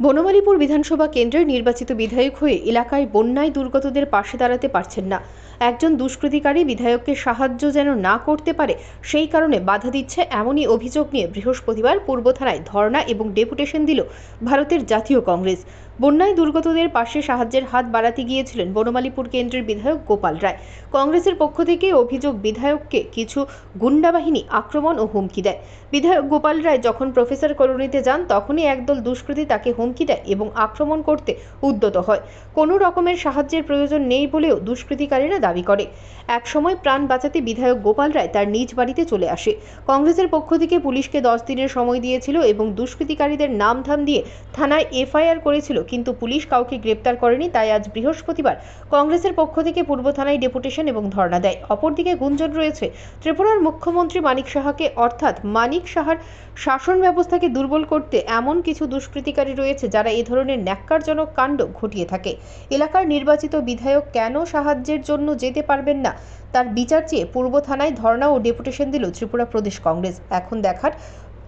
বনমালীপুর বিধানসভা কেন্দ্রের নির্বাচিত বিধায়ক হয়ে এলাকায় বন্যায় দুর্গতদের পাশে দাঁড়াতে পারছেন না। একজন দুষ্কৃতিকারী বিধায়ককে সাহায্য যেন না করতে পারে, সেই কারণে বাধা দিচ্ছে এমনই অভিযোগ নিয়ে বৃহস্পতিবার পূর্ব থানায় ধর্ণা এবং ডেপুটেশন দিল ভারতের জাতীয় কংগ্রেস। বন্যায় দুর্গতদের পাশে সাহায্যের হাত বাড়াতে গিয়েছিলেন বনমালীপুর কেন্দ্রের বিধায়ক গোপাল রায়। কংগ্রেসের পক্ষ থেকে অভিযোগ বিধায়ককে কিছু গুন্ডা বাহিনী আক্রমণ ও হুমকি দেয়। বিধায়ক গোপাল রায় যখন প্রফেসর কলোনিতে যান, তখনই একদল দুষ্কৃতী তাকে হুমকি দেয় এবং আক্রমণ করতে উদ্যত হয়। কোনো রকমের সাহায্যের প্রয়োজন নেই বলেও দুষ্কৃতিকারীরা দাবি করে। একসময় প্রাণ বাঁচাতে বিধায়ক গোপাল রায় তার নিজ বাড়িতে চলে আসে। কংগ্রেসের পক্ষ থেকে পুলিশকে দশ দিনের সময় দিয়েছিল এবং দুষ্কৃতিকারীদের নাম ধাম দিয়ে থানায় এফআইআর করেছিল, কিন্তু পুলিশ কাউকে গ্রেপ্তার করেনি, তাই আজ বৃহস্পতিবার কংগ্রেসের পক্ষ থেকে পূর্ব থানায় ডেপুটেশন এবং ধর্ণা দেয়। অপরদিকে গুঞ্জন রয়েছে, ত্রিপুরার মুখ্যমন্ত্রী মানিক সাহাকে, অর্থাৎ মানিক সাহার শাসন ব্যবস্থাকে দুর্বল করতে এমন কিছু দুষ্কৃতিকারী রয়েছে যারা এ ধরনের ন্যাক্কারজনক কাণ্ড ঘটিয়ে থাকে। এলাকার নির্বাচিত বিধায়ক কেন সাহায্যের জন্য যেতে পারবেন না। তার বিচার চেয়ে পূর্ব থানায় ধর্ণা ও ডেপুটেশন দিল ত্রিপুরা প্রদেশ কংগ্রেস। এখন দেখার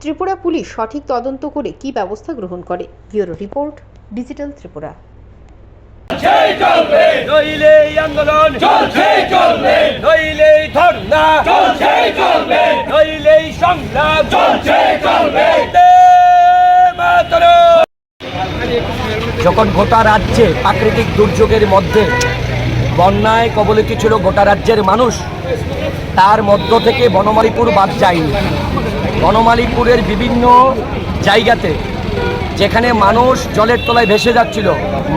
ত্রিপুরা পুলিশ সঠিক তদন্ত করে কি ব্যবস্থা গ্রহণ করে। Bureau report digital Tripura. নইলে আন্দোলন চলছেই চলবে নইলে ধর্ণা চলছেই চলবে নইলে সংগ্রাম চলছেই চলবে যখন গোটা রাজ্যে প্রাকৃতিক দুর্যোগের মধ্যে বন্যায় কবলিত ছিল গোটা রাজ্যের মানুষ। তার মধ্য থেকে বনমালীপুর বাদ যায়নি। বনমালীপুরের বিভিন্ন জায়গাতে যেখানে মানুষ জলের তলায় ভেসে যাচ্ছিল,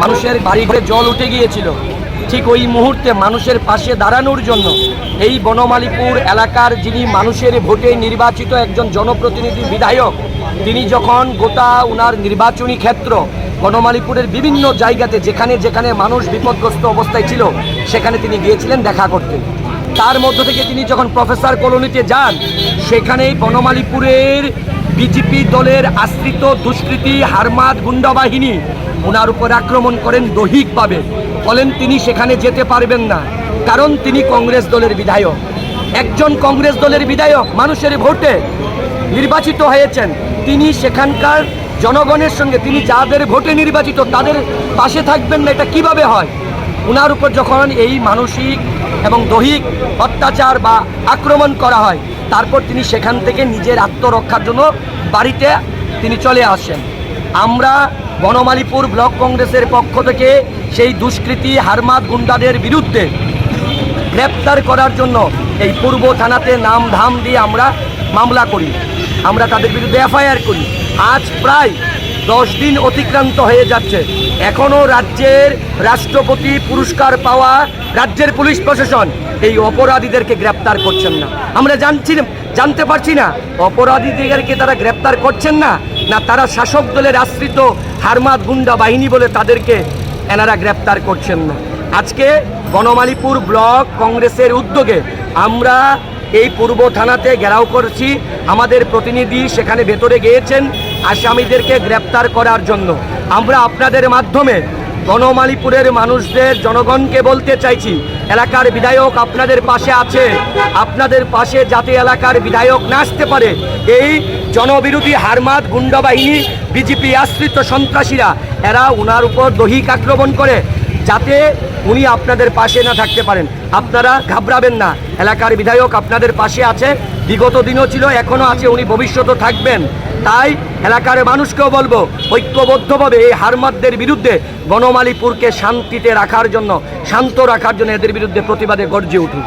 মানুষের বাড়ি ঘরে জল উঠে গিয়েছিল, ঠিক ওই মুহূর্তে মানুষের পাশে দাঁড়ানোর জন্য এই বনমালীপুর এলাকার যিনি মানুষের ভোটে নির্বাচিত একজন জনপ্রতিনিধি বিধায়ক, তিনি যখন গোটা উনার নির্বাচনী ক্ষেত্র বনমালীপুরের বিভিন্ন জায়গাতে যেখানে যেখানে মানুষ বিপদগ্রস্ত অবস্থায় ছিল, সেখানে তিনি গিয়েছিলেন দেখা করতে। তার মধ্য থেকে তিনি যখন প্রফেসর কলোনিতে যান, সেখানেই বনমালীপুরের বিজেপি দলের আশ্রিত দুষ্কৃতী হারমাদ গুন্ডা বাহিনী ওনার উপর আক্রমণ করেন দৈহিকভাবে। বলেন, তিনি সেখানে যেতে পারবেন না, কারণ তিনি কংগ্রেস দলের বিধায়ক। একজন কংগ্রেস দলের বিধায়ক মানুষের ভোটে নির্বাচিত হয়েছেন। তিনি সেখানকার জনগণের সঙ্গে তিনি যাদের ভোটে নির্বাচিত তাদের পাশে থাকবেন না, এটা কীভাবে হয়? ওনার উপর যখন এই মানসিক এবং দৈহিক অত্যাচার বা আক্রমণ করা হয়, তারপর তিনি সেখান থেকে নিজের আত্মরক্ষার জন্য বাড়িতে তিনি চলে আসেন। আমরা বনমালীপুর ব্লক কংগ্রেসের পক্ষ থেকে সেই দুষ্কৃতী হারমাদ গুন্ডাদের বিরুদ্ধে গ্রেপ্তার করার জন্য এই পূর্ব থানাতে নাম ধাম দিয়ে আমরা মামলা করি। আমরা তাদের বিরুদ্ধে এফআইআর করি। আজ প্রায় দশ দিন অতিক্রান্ত হয়ে যাচ্ছে। এখনও রাজ্যের রাষ্ট্রপতি পুরস্কার পাওয়া রাজ্যের পুলিশ প্রশাসন এই অপরাধীদেরকে গ্রেপ্তার করছেন না। আমরা জানছি জানতে পারছি না, অপরাধীদেরকে তারা গ্রেপ্তার করছেন না না তারা শাসক দলের আশ্রিত হারমাদ গুন্ডা বাহিনী বলে তাদেরকে এনারা গ্রেপ্তার করছেন না। আজকে বনমালীপুর ব্লক কংগ্রেসের উদ্যোগে আমরা এই পূর্ব থানাতে ঘেরাও করছি। আমাদের প্রতিনিধি সেখানে ভেতরে গিয়েছেন, আসামিদেরকে গ্রেপ্তার করার জন্য। আমরা আপনাদের মাধ্যমে গণমালিপুরের মানুষদের, জনগণকে বলতে চাইছি, এলাকার বিধায়ক আপনাদের পাশে আছে, আপনাদের পাশে যাতে এলাকার বিধায়ক না আসতে পারে, এই জনবিরোধী হারমাদ গুন্ডা বাহিনী বিজেপি আশ্রিত সন্ত্রাসীরা, এরা উনার উপর দৈহিক আক্রমণ করে। যাতে উনি আপনাদের পাশে না থাকতে পারেন। আপনারা ঘাবড়াবেন না। এলাকার বিধায়ক আপনাদের পাশে আছে। বিগত দিনও ছিল, এখনও আছে, উনি ভবিষ্যতও থাকবেন। তাই এলাকার মানুষকেও বলব, ঐক্যবদ্ধভাবে এই হারমাদদের বিরুদ্ধে গণমালিপুরকে শান্তিতে রাখার জন্য, শান্ত রাখার জন্য এদের বিরুদ্ধে প্রতিবাদে গর্জে উঠুন।